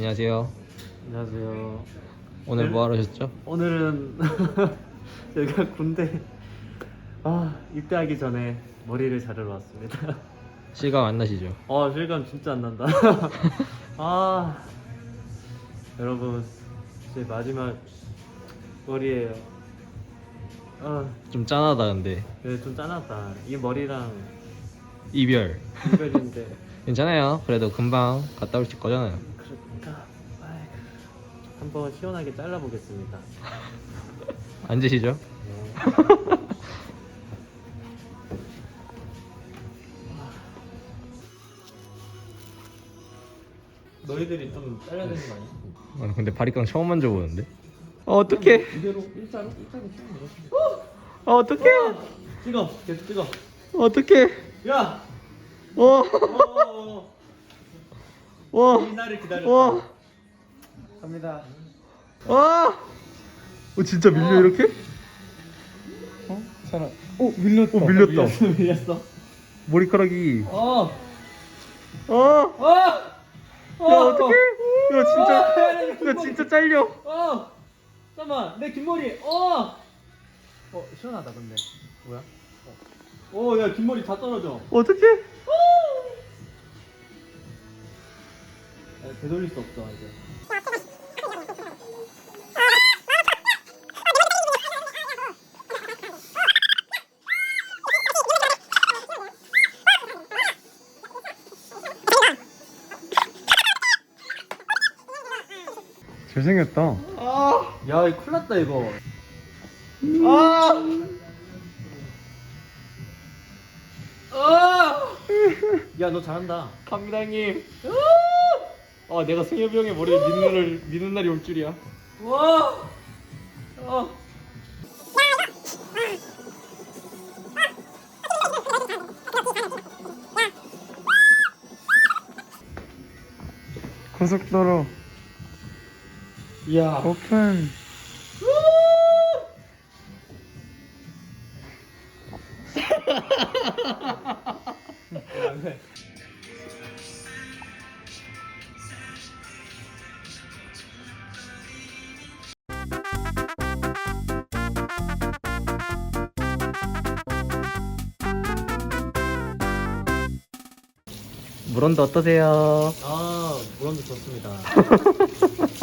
안녕하세요. 안녕하세요. 오늘 뭐 하러 오셨죠? 오늘은 제가 군대 아 입대하기 전에 머리를 자르러 왔습니다. 실감 안 나시죠? 아 실감 진짜 안 난다. 아 여러분 제 마지막 머리예요. 아, 좀 짠하다 근데 그래 좀 짠하다. 이 머리랑 이별 이별인데 괜찮아요. 그래도 금방 갔다 오실 거잖아요. 한번 시원하게 잘라보겠습니다. 앉으시죠. 네. 너희들이 좀 잘라야 되는 거 아니야? 아, 근데 바리깡 처음 만져보는데. 어, 어떡해? 이대로 일자로 일자로 찍으면 되겠지. 어, 어떡해? 찍어, 계속 찍어. 어떡해? 야, 어, 어, 와, 이 날을 기다렸다. 와, 갑니다. 와. 어, 진짜 밀려 이렇게? 어? 살아. 오 밀렸다. 어, 밀렸다. 밀렸어, 밀렸어. 머리카락이. 어, 어, 어, 야 어떡해? 야 진짜, 야 진짜 잘려. 어, 잠깐만, 내 긴 머리. 어, 어 시원하다 근데. 뭐야? 어, 야, 긴 머리 다 떨어져. 어떡해? 야, 되돌릴 수 없어 이제. 잘생겼다. 야, 이 큰일 났다 이거. 아! 야, 너 잘한다. 감사님. 아 내가 승엽이 형의 머리에 미는 날을 미는 날이 올 줄이야. 와! 어. 고속도로 야. 오픈. 물온도 어떠세요? 아, 물론도 좋습니다.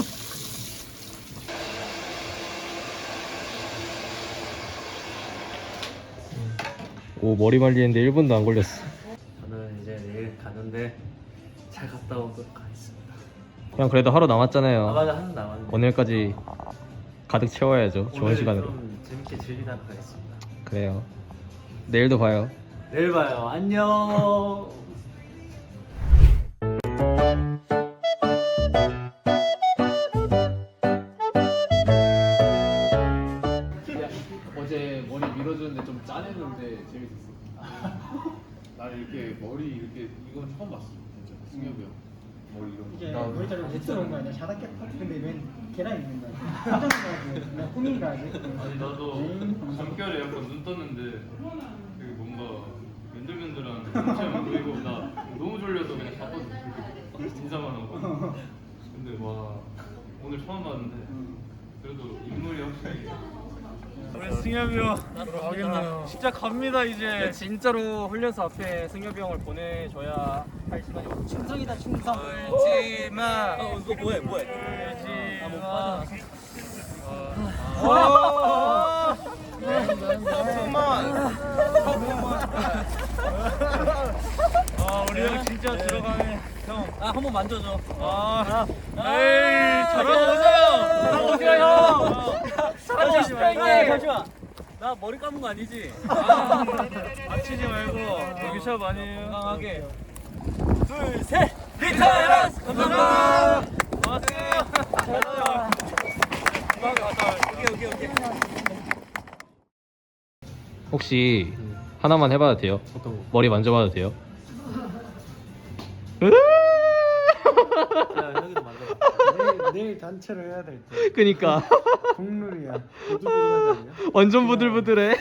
오 머리 말리는데 1분도 안 걸렸어. 저는 이제 내일 가는데 잘 갔다 오도록 하겠습니다. 그냥 그래도 하루 남았잖아요. 아, 맞아. 하나 남았네. 오늘까지 가득 채워야죠. 좋은 오늘 시간으로. 좀 재밌게 즐기도록 하겠습니다. 그래요. 내일도 봐요. 내일 봐요. 안녕. 머리 밀어줬는데 좀 짜냈는데 재밌었어. 나는 이렇게 머리 이렇게 이건 처음 봤어. 진짜 승엽이 형 머리 이런 거. 이게 머리 자르고 햇스러운 거 아니야? 자다깨 근데 웬 계란 있는 거 아니야? 깜짝 놀라고 그냥 꾸민 거 아니야? 아니 나도 잠결에 약간 눈 떴는데 되게 뭔가 맨들맨들한 상체만 보이고 나 너무 졸려서 그냥 잤거든 인사만 하고 근데 와 오늘 처음 봤는데 그래도 인물이 확실히 우리 승엽이 형 가겠네요. 진짜 갑니다 이제. 진짜로 훈련소 앞에 승엽이 형을 보내줘야 할 시간이 없지. 충성이다 충성. 울지마. 어 이거 뭐해 뭐해. 울지마. 와. 잠깐만. 아 우리 형 진짜 들어가네. 형. 아 한 번 만져줘. 아. 에이 잘하고 오세요. 잘하고 오세요 형. 사라지지 말고. 잠시만. 나 머리 감은 거 아니지? 아, 다치지 말고 여기 샵 아니에요? 건강하게 둘, 셋! 리타이러스! 감사합니다! 고맙습니다! 오케이, 오케이, 오케이 혹시 하나만 해봐도 돼요? 머리 만져봐도 돼요? 내일, 단체로 해야 될 때. 그니까 국룰이야. 않냐? 완전 부들부들해.